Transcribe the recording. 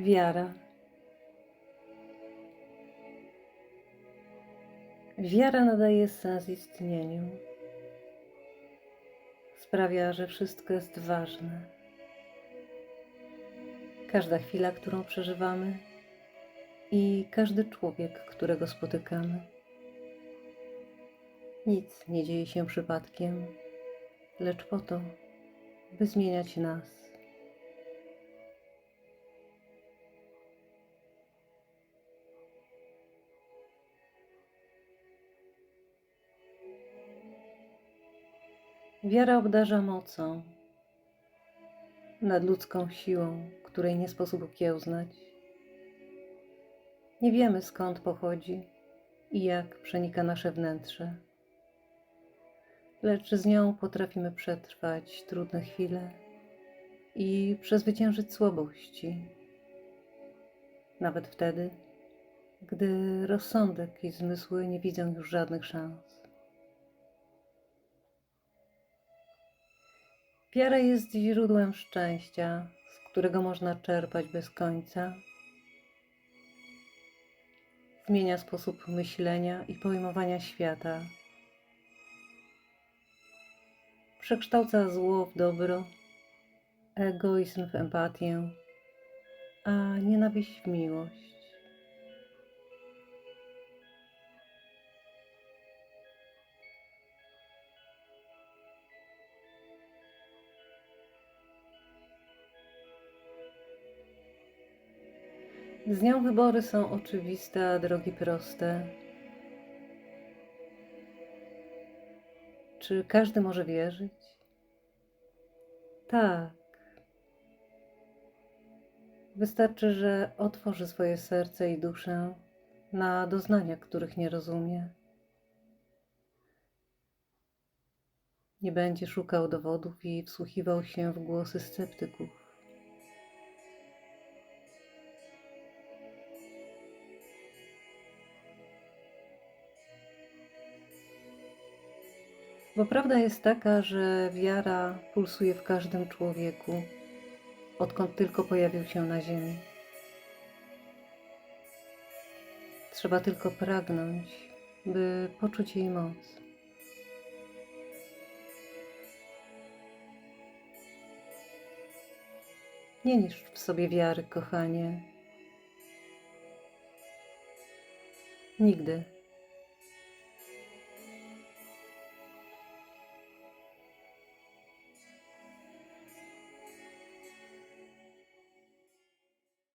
Wiara. Wiara nadaje sens istnieniu. Sprawia, że wszystko jest ważne. Każda chwila, którą przeżywamy i każdy człowiek, którego spotykamy. Nic nie dzieje się przypadkiem, lecz po to, by zmieniać nas. Wiara obdarza mocą, nadludzką siłą, której nie sposób okiełznać. Nie wiemy skąd pochodzi i jak przenika nasze wnętrze, lecz z nią potrafimy przetrwać trudne chwile i przezwyciężyć słabości, nawet wtedy, gdy rozsądek i zmysły nie widzą już żadnych szans. Wiara jest źródłem szczęścia, z którego można czerpać bez końca. Zmienia sposób myślenia i pojmowania świata. Przekształca zło w dobro, egoizm w empatię, a nienawiść w miłość. Z nią wybory są oczywiste, a drogi proste. Czy każdy może wierzyć? Tak. Wystarczy, że otworzy swoje serce i duszę na doznania, których nie rozumie. Nie będzie szukał dowodów i wsłuchiwał się w głosy sceptyków. Bo prawda jest taka, że wiara pulsuje w każdym człowieku, odkąd tylko pojawił się na Ziemi. Trzeba tylko pragnąć, by poczuć jej moc. Nie niszcz w sobie wiary, kochanie. Nigdy